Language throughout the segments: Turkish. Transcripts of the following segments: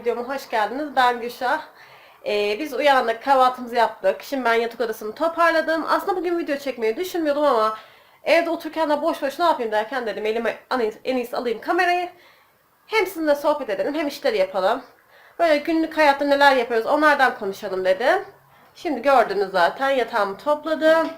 videoma hoş geldiniz. Ben Gülşah. Ee, biz uyandık, kahvaltımızı yaptık. Şimdi ben yatak odasını toparladım. Aslında bugün video çekmeyi düşünmüyordum ama evde otururken de boş boş ne yapayım derken dedim elime en iyisi, alayım kamerayı. Hem sizinle sohbet edelim hem işleri yapalım. Böyle günlük hayatta neler yapıyoruz onlardan konuşalım dedim. Şimdi gördünüz zaten yatağımı topladım.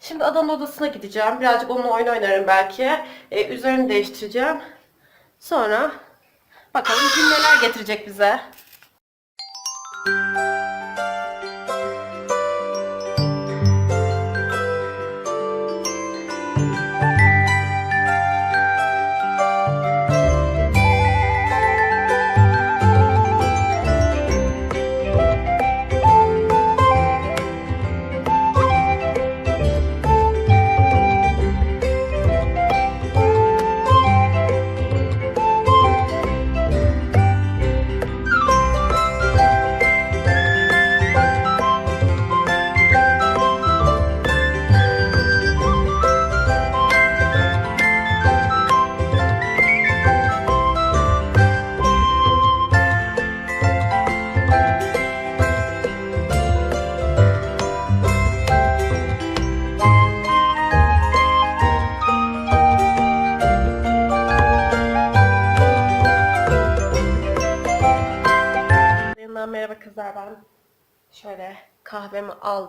Şimdi adanın odasına gideceğim. Birazcık onunla oyun oynarım belki. Ee, üzerini değiştireceğim. Sonra bakalım gün getirecek bize.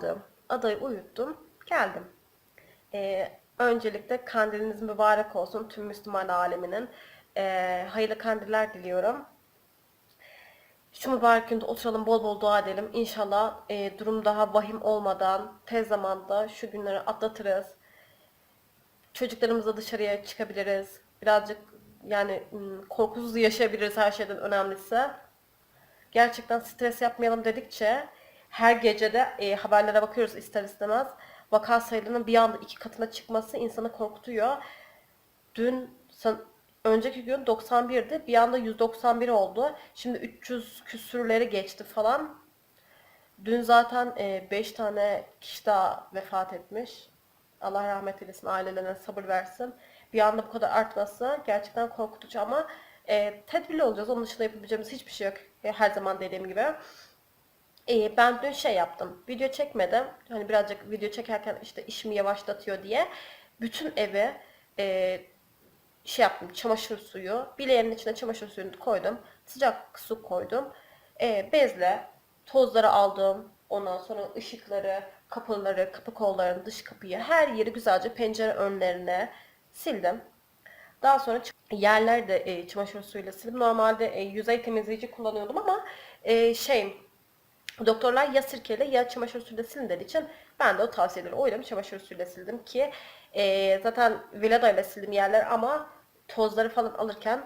Aldım. Adayı uyuttum. Geldim. Ee, öncelikle kandiliniz mübarek olsun tüm Müslüman aleminin. Ee, hayırlı kandiller diliyorum. Şu mübarek günde oturalım bol bol dua edelim. İnşallah e, durum daha vahim olmadan tez zamanda şu günleri atlatırız. Çocuklarımızla dışarıya çıkabiliriz. Birazcık yani korkusuz yaşayabiliriz her şeyden önemlisi gerçekten stres yapmayalım dedikçe her gecede e, haberlere bakıyoruz ister istemez. Vaka sayılarının bir anda iki katına çıkması insanı korkutuyor. Dün önceki gün 91'di. Bir anda 191 oldu. Şimdi 300 küsürleri geçti falan. Dün zaten 5 tane kişi daha vefat etmiş. Allah rahmet eylesin, ailelerine sabır versin. Bir anda bu kadar artması gerçekten korkutucu ama e, tedbirli olacağız. Onun dışında yapabileceğimiz hiçbir şey yok. E, her zaman dediğim gibi. E, ben dün şey yaptım. Video çekmedim. Hani birazcık video çekerken işte işimi yavaşlatıyor diye. Bütün evi e, şey yaptım. Çamaşır suyu. Bileğimin içine çamaşır suyunu koydum. Sıcak su koydum. E, bezle tozları aldım. Ondan sonra ışıkları, kapıları, kapı kollarını, dış kapıyı, her yeri güzelce pencere önlerine sildim. Daha sonra yerler de e, çamaşır suyuyla sildim. Normalde e, yüzey temizleyici kullanıyordum ama e, şey doktorlar ya sirkeyle ya çamaşır suyuyla silin dediği için ben de o tavsiyeleri uydum. Çamaşır suyuyla sildim ki e, zaten Velada ile sildim yerler ama tozları falan alırken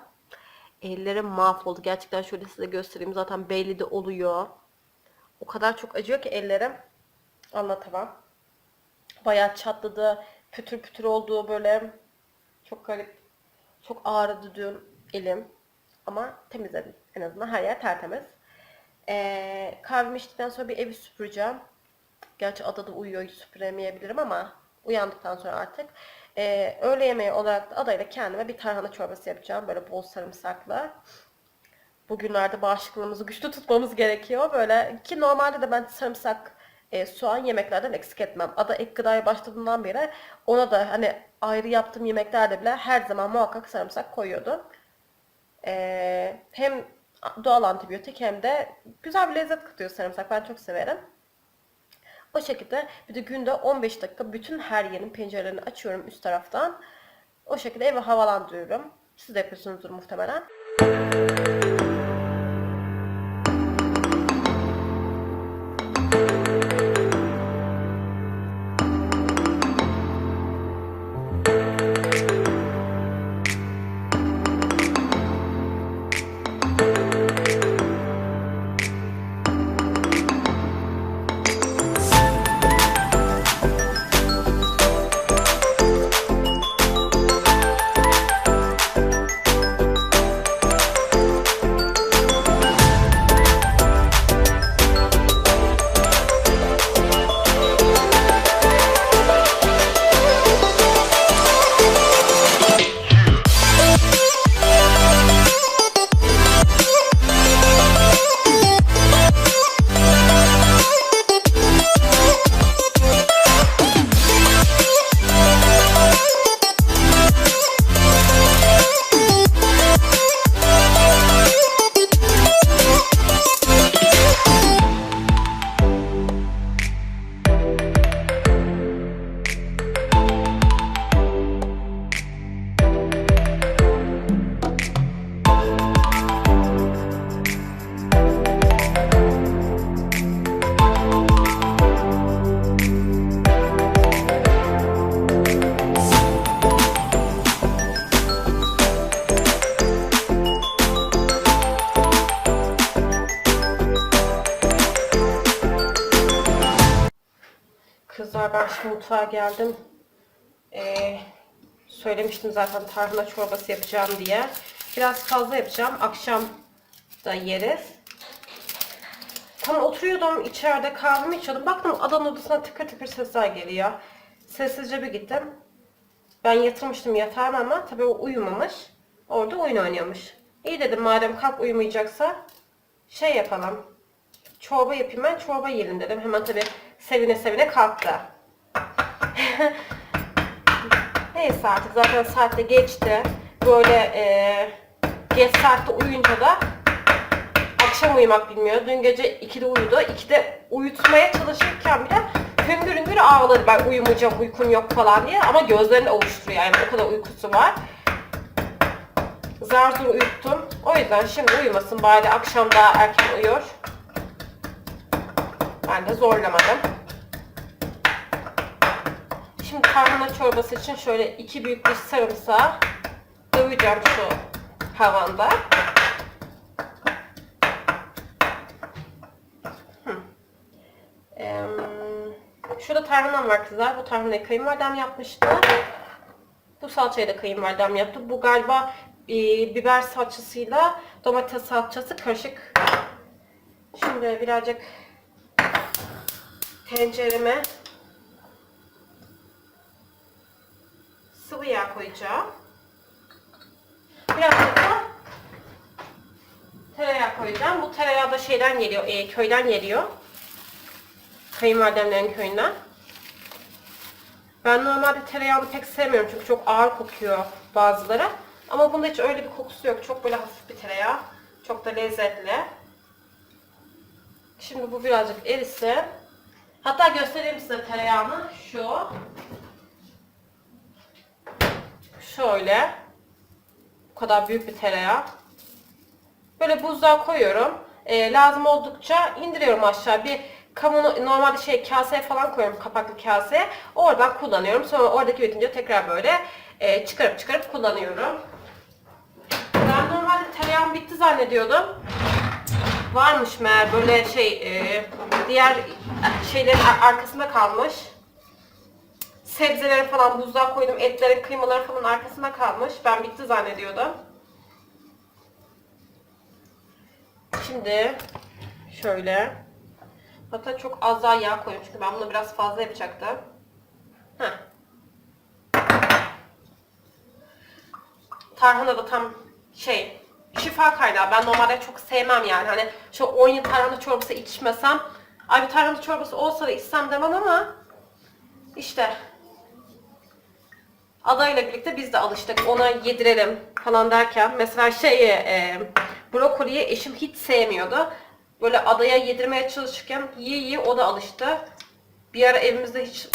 ellerim mahvoldu. Gerçekten şöyle size göstereyim. Zaten belli de oluyor. O kadar çok acıyor ki ellerim. Anlatamam. Bayağı çatladı. Pütür pütür oldu böyle. Çok garip. Çok ağrıdı dün elim. Ama temizledim. En azından her yer tertemiz. Ee, kahvemi içtikten sonra bir evi süpüreceğim. Gerçi adada uyuyor süpüremeyebilirim ama uyandıktan sonra artık. Ee, öğle yemeği olarak da adayla kendime bir tarhana çorbası yapacağım. Böyle bol sarımsaklı. Bugünlerde bağışıklığımızı güçlü tutmamız gerekiyor. Böyle ki normalde de ben sarımsak, e, soğan yemeklerden eksik etmem. Ada ek gıdaya başladığından beri ona da hani ayrı yaptığım yemeklerde bile her zaman muhakkak sarımsak koyuyordum. Ee, hem doğal antibiyotik hem de güzel bir lezzet katıyor sarımsak. Ben çok severim. O şekilde bir de günde 15 dakika bütün her yerin pencerelerini açıyorum üst taraftan. O şekilde evi havalandırıyorum. Siz de yapıyorsunuzdur muhtemelen. Kızlar mutfağa geldim. Ee, söylemiştim zaten tarhana çorbası yapacağım diye. Biraz fazla yapacağım. Akşam da yeriz. Tam oturuyordum içeride kahvemi içiyordum. Baktım adanın odasına tıkır tıkır sesler geliyor. Sessizce bir gittim. Ben yatırmıştım yatağına ama tabii o uyumamış. Orada oyun oynuyormuş. İyi dedim madem kalk uyumayacaksa şey yapalım. Çorba yapayım ben çorba yiyelim dedim. Hemen tabii sevine sevine kalktı. Neyse artık zaten saatte geçti. Böyle e, geç saatte uyuyunca da akşam uyumak bilmiyor. Dün gece 2'de uyudu. 2'de uyutmaya çalışırken bile hüngür hüngür ağladı. Ben uyumayacağım, uykum yok falan diye. Ama gözlerini ovuşturuyor yani o kadar uykusu var. Zar zor uyuttum. O yüzden şimdi uyumasın bari akşam daha erken uyur. Ben de zorlamadım. Şimdi tarhana çorbası için şöyle iki büyük diş sarımsağı döveceğim şu havanda. Em, şurada tarhanam var kızlar. Bu tarhanayı kayınvalidem yapmıştı. Bu salçayı da kayınvalidem yaptı. Bu galiba e, biber salçasıyla domates salçası karışık. Şimdi birazcık tencereme yağ koyacağım. Birazcık da tereyağı koyacağım. Bu tereyağı da şeyden geliyor, e, köyden geliyor. Kayınvalidemlerin köyünden. Ben normalde tereyağını pek sevmiyorum çünkü çok ağır kokuyor bazıları. Ama bunda hiç öyle bir kokusu yok. Çok böyle hafif bir tereyağı. Çok da lezzetli. Şimdi bu birazcık erisin. Hatta göstereyim size tereyağını. Şu. Şöyle. Bu kadar büyük bir tereyağı. Böyle buzluğa koyuyorum. Ee, lazım oldukça indiriyorum aşağı. Bir kamunu normalde şey kaseye falan koyuyorum kapaklı kaseye. Oradan kullanıyorum. Sonra oradaki bitince tekrar böyle e, çıkarıp çıkarıp kullanıyorum. Ben normalde tereyağım bitti zannediyordum. Varmış meğer böyle şey e, diğer şeylerin ar- arkasında kalmış. Sebzeleri falan buzluğa koydum. Etlerin, kıymaları falan arkasında kalmış. Ben bitti zannediyordum. Şimdi şöyle hatta çok az daha yağ koyayım çünkü ben bunu biraz fazla yapacaktım. Heh. Tarhana da tam şey şifa kaynağı. Ben normalde çok sevmem yani. Hani şu 10 yıl tarhana çorbası içmesem ay bir tarhana çorbası olsa da içsem demem ama işte adayla birlikte biz de alıştık. Ona yedirelim falan derken mesela şeyi e, brokoliyi eşim hiç sevmiyordu. Böyle adaya yedirmeye çalışırken yiye yiye o da alıştı. Bir ara evimizde hiç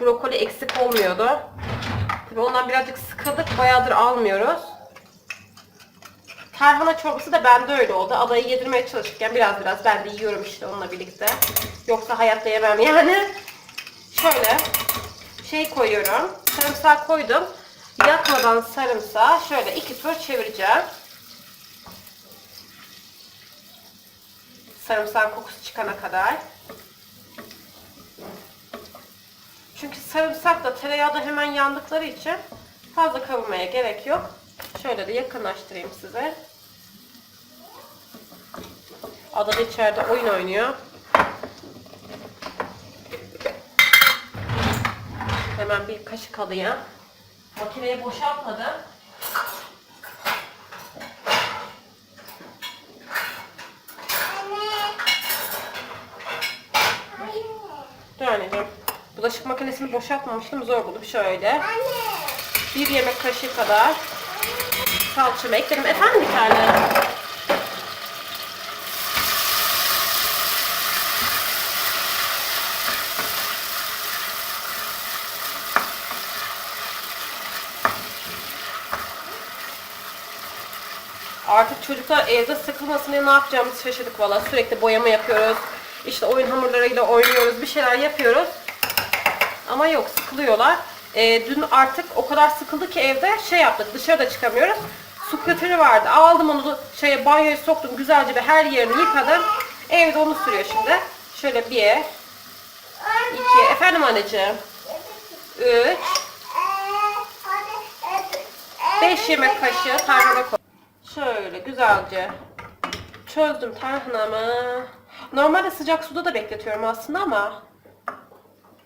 brokoli eksik olmuyordu. Tabii ondan birazcık sıkıldık. Bayağıdır almıyoruz. Tarhana çorbası da bende öyle oldu. Adayı yedirmeye çalışırken biraz biraz ben de yiyorum işte onunla birlikte. Yoksa hayatta yemem yani. Şöyle şey koyuyorum. Sarımsağı koydum. Yakmadan sarımsağı şöyle iki tur çevireceğim. Sarımsağın kokusu çıkana kadar. Çünkü sarımsak da tereyağı da hemen yandıkları için fazla kavurmaya gerek yok. Şöyle de yakınlaştırayım size. Ada da içeride oyun oynuyor. Hemen bir kaşık alayım. Makineye boşaltmadım. Anneciğim. Bulaşık makinesini boşaltmamıştım. Zor buldum. Şöyle. Bir yemek kaşığı kadar salçamı ekledim. Efendim bir tane. Artık çocuklar evde sıkılmasın diye ne yapacağımızı şaşırdık valla. Sürekli boyama yapıyoruz. İşte oyun hamurlarıyla oynuyoruz. Bir şeyler yapıyoruz. Ama yok sıkılıyorlar. Ee, dün artık o kadar sıkıldı ki evde şey yaptık. Dışarıda çıkamıyoruz. Su kıtırı vardı. Aldım onu şeye banyoya soktum. Güzelce bir her yerini yıkadım. Evde onu sürüyor şimdi. Şöyle bir, iki, Efendim anneciğim. 3 5 yemek kaşığı tarhana koy. Şöyle güzelce çözdüm tarhanamı. Normalde sıcak suda da bekletiyorum aslında ama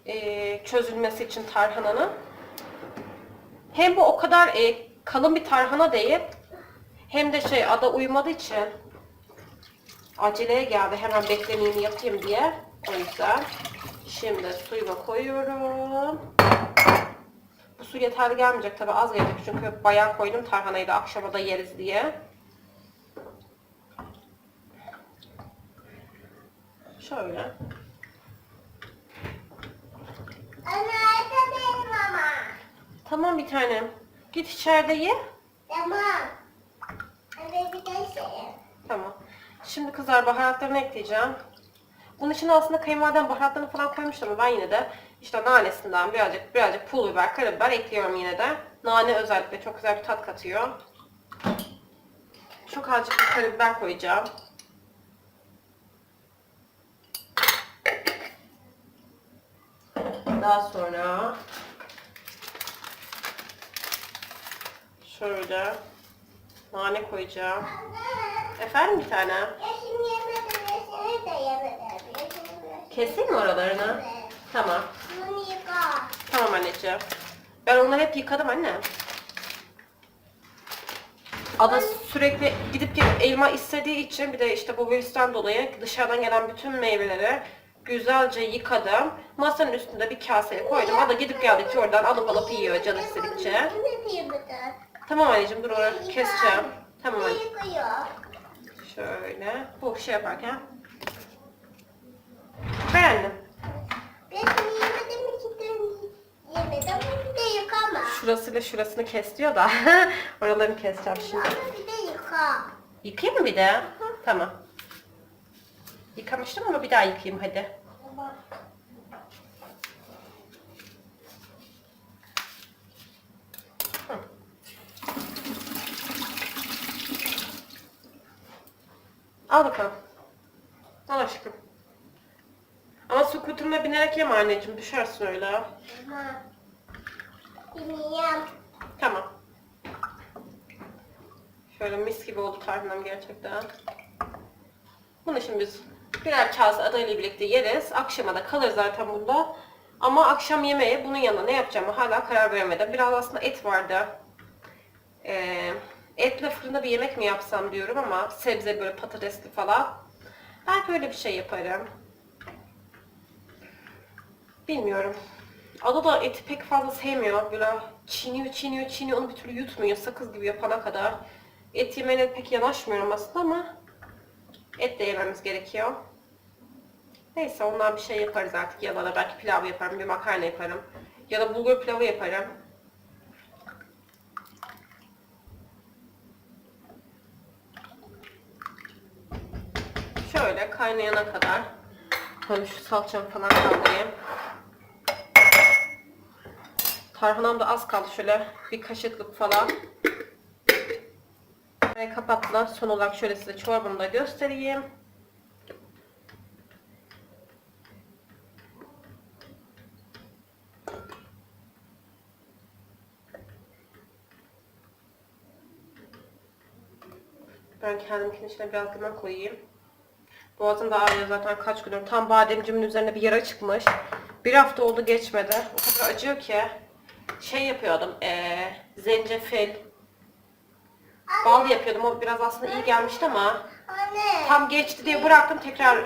e, çözülmesi için tarhananın. Hem bu o kadar e, kalın bir tarhana değil hem de şey ada uyumadığı için aceleye geldi hemen beklemeyeyim yapayım diye. O yüzden şimdi suyuma koyuyorum. Bu su yeterli gelmeyecek tabi az gelecek çünkü bayağı koydum tarhanayı da akşama da yeriz diye. Şöyle. Tamam bir tanem. Git içeride ye. Tamam. Şimdi kızlar baharatlarını ekleyeceğim. Bunun için aslında kayınvalidem baharatlarını falan koymuştu ama ben yine de işte nanesinden birazcık birazcık pul biber, karabiber ekliyorum yine de. Nane özellikle çok güzel bir tat katıyor. Çok azıcık bir karabiber koyacağım. Daha sonra şöyle nane koyacağım. Efendim bir tane. Keseyim mi oralarını? Tamam. Tamam anneciğim. Ben onları hep yıkadım anne. Ada sürekli gidip gelip elma istediği için bir de işte bu virüsten dolayı dışarıdan gelen bütün meyveleri güzelce yıkadım. Masanın üstünde bir kaseye koydum. Ada gidip geldikçe oradan alıp alıp yiyor canı istedikçe. Tamam anneciğim dur oraya keseceğim. Tamam anne. Şöyle. Bu şey yaparken. Beğendim. Şurasıyla şurasını kes diyor da. Oralarını keseceğim şimdi. Yıkayayım mı bir de? Tamam. Yıkamıştım ama bir daha yıkayayım hadi. Hı. Al bakalım. Al aşkım. Ama skuterına binerek yeme anneciğim. Düşersin öyle. Tamam. Şöyle mis gibi oldu tarhanam gerçekten. Bunu şimdi biz birer kase adayla birlikte yeriz. Akşama da kalır zaten bunda. Ama akşam yemeği bunun yanına ne yapacağımı hala karar veremedim. Biraz aslında et vardı. Ee, etle fırında bir yemek mi yapsam diyorum ama sebze böyle patatesli falan. Belki öyle bir şey yaparım. Bilmiyorum. Ada da eti pek fazla sevmiyor. Böyle çiğniyor, çiğniyor, çiğniyor. Onu bir türlü yutmuyor. Sakız gibi yapana kadar. Et yemeğine pek yanaşmıyorum aslında ama et de yememiz gerekiyor. Neyse ondan bir şey yaparız artık. Ya da belki pilav yaparım, bir makarna yaparım. Ya da bulgur pilavı yaparım. Şöyle kaynayana kadar. Hani şu salçamı falan kaldırayım. Tarhanam da az kaldı şöyle bir kaşıklık falan. Ve kapattılar. Son olarak şöyle size çorbamı da göstereyim. Ben kendimkinin içine biraz limon koyayım. Boğazım da ağrıyor zaten kaç gündür. Tam bademcimin üzerine bir yara çıkmış. Bir hafta oldu geçmedi. O kadar acıyor ki. Şey yapıyordum. Ee, zencefil. Bal yapıyordum. O biraz aslında iyi gelmişti ama tam geçti diye bıraktım. Tekrar